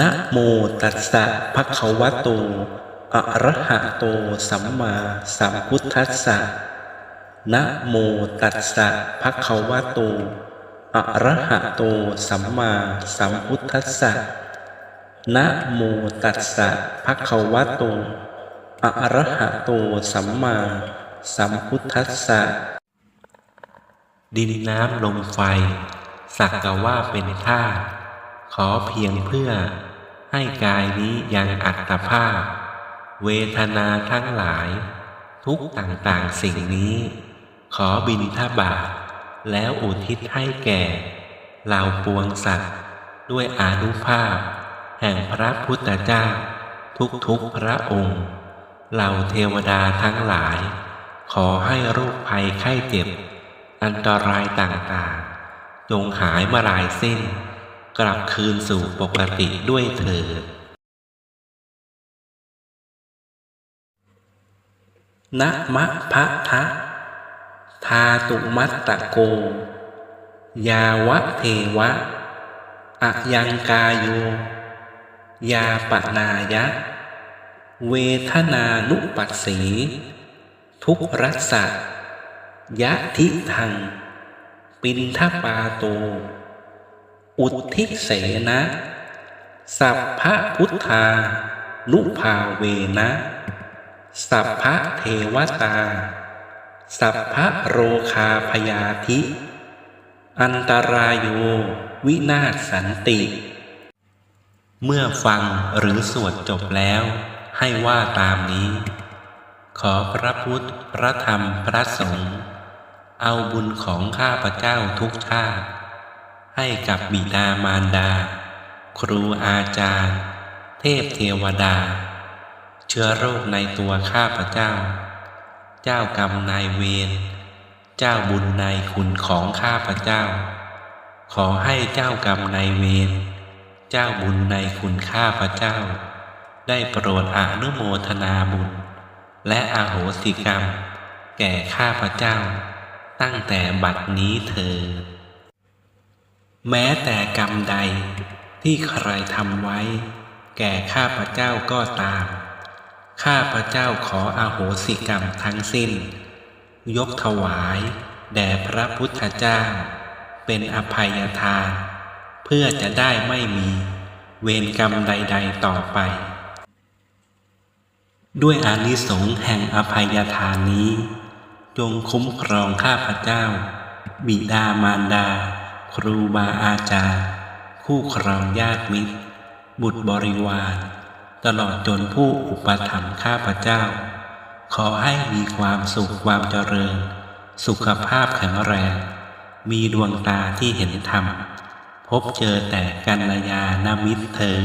นะโมตัสสะภะคะวะโต อะระหะโต สัมมาสัมพุทธัสสะ นะโมตัสสะภะคะวะโต อะระหะโต สัมมาสัมพุทธัสสะ นะโมตัสสะภะคะวะโต อะระหะโต สัมมาสัมพุทธัสสะ ดินน้ำลมไฟ สักกะว่าเป็นธาตุ ขอเพียงเพื่อให้กายนี้ยังอัตภาพ เวทนาทั้งหลาย ทุกต่างๆสิ่งนี้ ขอบินทบาทแล้วอุทิศให้แก่เหล่าปวงสัตว์ ด้วยอานุภาพ แห่งพระพุทธเจ้า ทุกๆพระองค์เหล่าเทวดาทั้งหลาย ขอให้โรคภัยไข้เจ็บ อันตรายต่างๆ จงหายมาลายสิ้น กลับคืนสู่ปกติด้วยเถิดนะมะพะทะทาตุมัตตะโก ยาวะเทวะอะยังกายโย ยาปนายะ เวทนานุปัสสี ทุกรัสสะยะทิทัง ปินทปาโต อุทิเสนะ สัพพะพุทธานุภาเวนะ สัพพะเทวตา สัพพะโรคาพยาธิ อันตรายโย วินาศสันติ เมื่อฟังหรือสวดจบแล้ว ให้ว่าตามนี้ ขอพระพุทธ พระธรรม พระสงฆ์ เอาบุญของข้าพเจ้าทุกชาติ ให้กับบิดามารดา ครูอาจารย์ เทพเทวดา เชื้อโรคในตัวข้าพเจ้า เจ้ากรรมนายเวรเจ้าบุญนายคุณของข้าพเจ้า ขอให้เจ้ากรรมนายเวรเจ้าบุญนายคุณข้าพเจ้า ได้โปรดอนุโมทนาบุญ และอาโหสิกรรม แก่ข้าพเจ้า ตั้งแต่บัดนี้เถิด แม้แต่กรรมใดที่ใครทำไว้ แก่ข้าพเจ้าก็ตาม ข้าพเจ้าขออโหสิกรรมทั้งสิ้น ยกถวาย แด่พระพุทธเจ้า เป็นอภัยทาน เพื่อจะได้ไม่มี เวรกรรมใด ๆ ต่อไป ด้วยอานิสงส์แห่งอภัยทานนี้ จงคุ้มครองข้าพเจ้า บิดามารดา ครูบาอาจารย์ คู่ครองญาติมิตร บุตรบริวาร ตลอดจนผู้อุปถัมภ์ข้าพเจ้า ขอให้มีความสุขความเจริญ สุขภาพแข็งแรง มีดวงตาที่เห็นธรรม พบเจอแต่กัลยาณมิตรเธอ